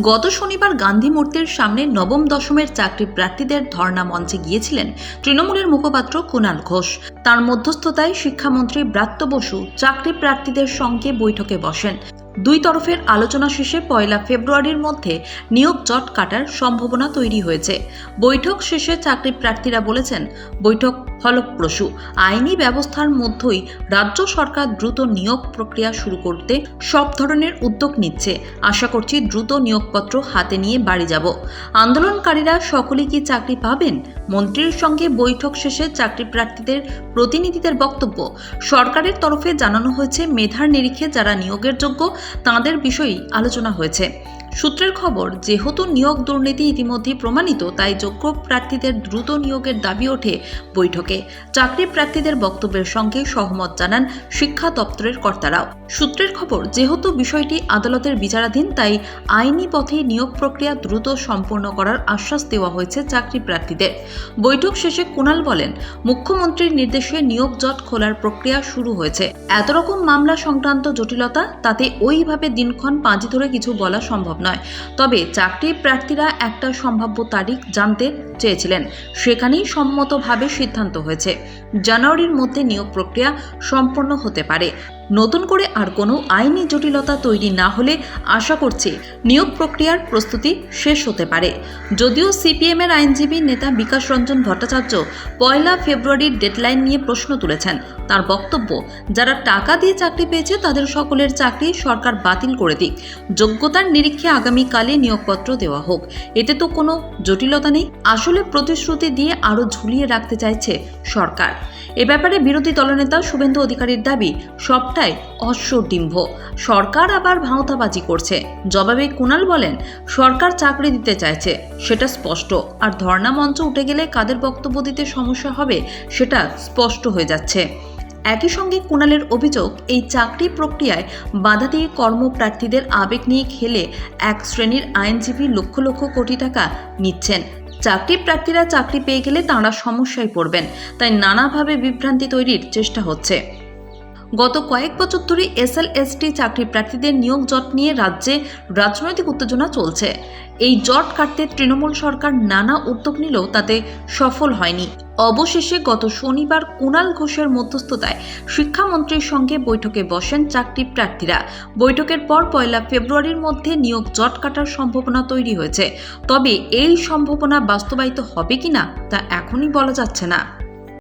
গত শনিবার গান্ধী মূর্তির সামনে নবম দশমের চাকরি প্রার্থীদের ধর্ণা মঞ্চে গিয়েছিলেন তৃণমূলের মুখপাত্র কুণাল ঘোষ। তার মধ্যস্থতায় শিক্ষামন্ত্রী ব্রাত্য বসু চাকরি প্রার্থীদের সঙ্গে বৈঠকে বসেন। দুই তরফের আলোচনা শেষে পয়লা ফেব্রুয়ারির মধ্যে নিয়োগ জট কাটার সম্ভাবনা তৈরি হয়েছে। বৈঠক শেষে চাকরি প্রার্থীরা বলেছেন, বৈঠক ফলপ্রসূ। আইনি ব্যবস্থার মধ্যেই রাজ্য সরকার দ্রুত নিয়োগ প্রক্রিয়া শুরু করতে সব ধরনের উদ্যোগ নিচ্ছে। আশা করছি দ্রুত নিয়োগপত্র হাতে নিয়ে বাড়ি যাব। আন্দোলনকারীরা সকলেই কি চাকরি পাবেন? মন্ত্রীর সঙ্গে বৈঠক শেষে চাকরি প্রার্থীদের প্রতিনিধিদের বক্তব্য। সরকারের তরফে জানানো হয়েছে, মেধার নিরিখে যারা নিয়োগের যোগ্য, তাঁদের বিষয়েই আলোচনা হয়েছে। সূত্রের খবর, যেহেতু নিয়োগ দুর্নীতি ইতিমধ্যেই প্রমাণিত, তাই যোগ্য প্রার্থীদের দ্রুত নিয়োগের দাবি ওঠে বৈঠকে। চাকরি প্রার্থীদের বক্তব্যের সঙ্গে সহমত জানান শিক্ষা দপ্তরের কর্তারাও। সূত্রের খবর, যেহেতু বিষয়টি আদালতের বিচারাধীন, তাই আইনি পথে নিয়োগ প্রক্রিয়া দ্রুত সম্পূর্ণ করার আশ্বাস দেওয়া হয়েছে চাকরি প্রার্থীদের। বৈঠক শেষে কুণাল বলেন, মুখ্যমন্ত্রীর নির্দেশে নিয়োগ জট খোলার প্রক্রিয়া শুরু হয়েছে। এত রকম মামলা সংক্রান্ত জটিলতা, তাতে ওইভাবে দিনক্ষণ পাঁজি ধরে কিছু বলা সম্ভব নয়। তবে চাকরি প্রার্থীরা একটা সম্ভাব্য তারিখ জানতে চেয়েছিলেন। সেখানেই সম্মতভাবে সিদ্ধান্ত হয়েছে। জানুয়ারির মধ্যে নিয়োগ প্রক্রিয়া সম্পন্ন হতে পারে। নতুন করে আর কোনো আইনি জটিলতা তৈরি না হলে আশা করছি নিয়োগ প্রক্রিয়ার প্রস্তুতি শেষ হতে পারে। যদিও সিপিএমের আইনজীবী নেতা বিকাশ রঞ্জন ভট্টাচার্য পয়লা ফেব্রুয়ারির ডেডলাইন নিয়ে প্রশ্ন তুলেছেন। তার বক্তব্য, যারা টাকা দিয়ে চাকরি পেয়েছে তাদের সকলের চাকরি সরকার বাতিল করে দিক। যোগ্যতার নিরীক্ষে আগামীকালে নিয়োগপত্র দেওয়া হোক। এতে তো কোনো জটিলতা নেই। আসলে প্রতিশ্রুতি দিয়ে আরও ঝুলিয়ে রাখতে চাইছে সরকার। এ ব্যাপারে বিরোধী দলনেতা শুভেন্দু অধিকারীর দাবি সবটাই অশ্বডিম্ভ সরকার আবার ভাঁওতাবাজি করছে। জবাবে কুণাল বলেন, সরকার চাকরি দিতে চাইছে, সেটা স্পষ্ট। আর ধর্ণা মঞ্চ উঠে গেলে কাদের বক্তব্য দিতে সমস্যা হবে, সেটা স্পষ্ট হয়ে যাচ্ছে। একই সঙ্গে কুণালের অভিযোগ, এই চাকরি প্রক্রিয়ায় বাধা দিয়ে কর্মপ্রার্থীদের আবেগ নিয়ে খেলে এক শ্রেণির আইনজীবী লক্ষ লক্ষ কোটি টাকা নিচ্ছেন। চাকরি প্রার্থীরা চাকরি পেয়ে গেলে তাঁরা সমস্যায় পড়বেন, তাই নানাভাবে বিভ্রান্তি তৈরির চেষ্টা হচ্ছে। গত কয়েক বছর ধরে এসএলএসটি চাকরি প্রার্থীদের নিয়োগ জট নিয়ে রাজ্যে রাজনৈতিক উত্তেজনা চলছে। এই জট কাটতে তৃণমূল সরকার নানা উদ্যোগ নিলেও তাতে সফল হয়নি। অবশেষে গত শনিবার কুণাল ঘোষের মধ্যস্থতায় শিক্ষামন্ত্রীর সঙ্গে বৈঠকে বসেন চাকরি প্রার্থীরা। বৈঠকের পর পয়লা ফেব্রুয়ারির মধ্যে নিয়োগ জট কাটার সম্ভাবনা তৈরি হয়েছে। তবে এই সম্ভাবনা বাস্তবায়িত হবে কিনা তা এখনই বলা যাচ্ছে না।